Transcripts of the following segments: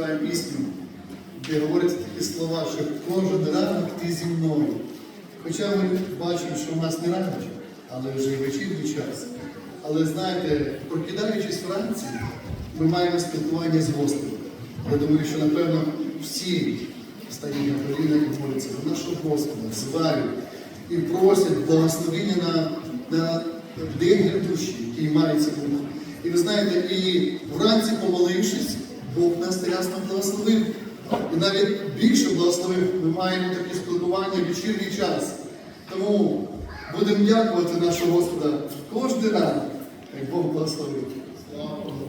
співаю пісню, де говориться такі слова, що кожен ранок ти зі мною. Хоча ми бачимо, що в нас не ранок, але вже і вечірній час. Але знаєте, прокидаючись вранці, ми маємо спілкування з Господом. Я думаю, що напевно всі встають на коліна і до нашого Господа, звають і просять благословення на, на день душі, який мається бути. І ви знаєте, і вранці помолившись, Бог нас ясно благословив. І навіть більше благословив, ми маємо такі спілкування в вечірній час. Тому будемо дякувати нашого Господа кожен ранок, як Бог благословив. Слава Богу.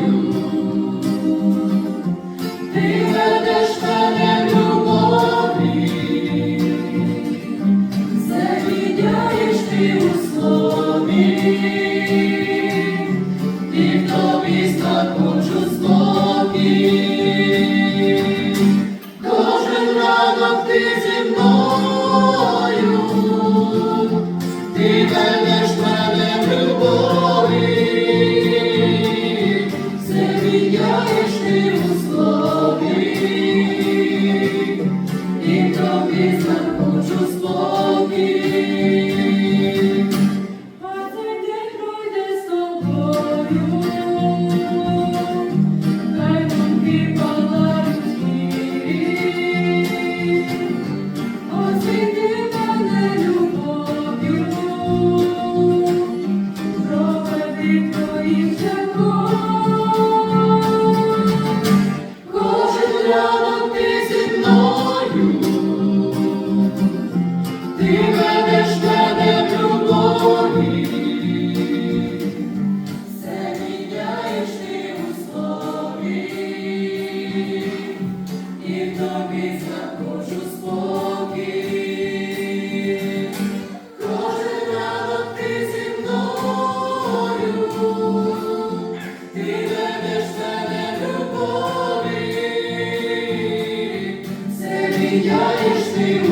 ти ведеш мене в любові, see